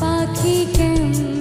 পাখি কেমন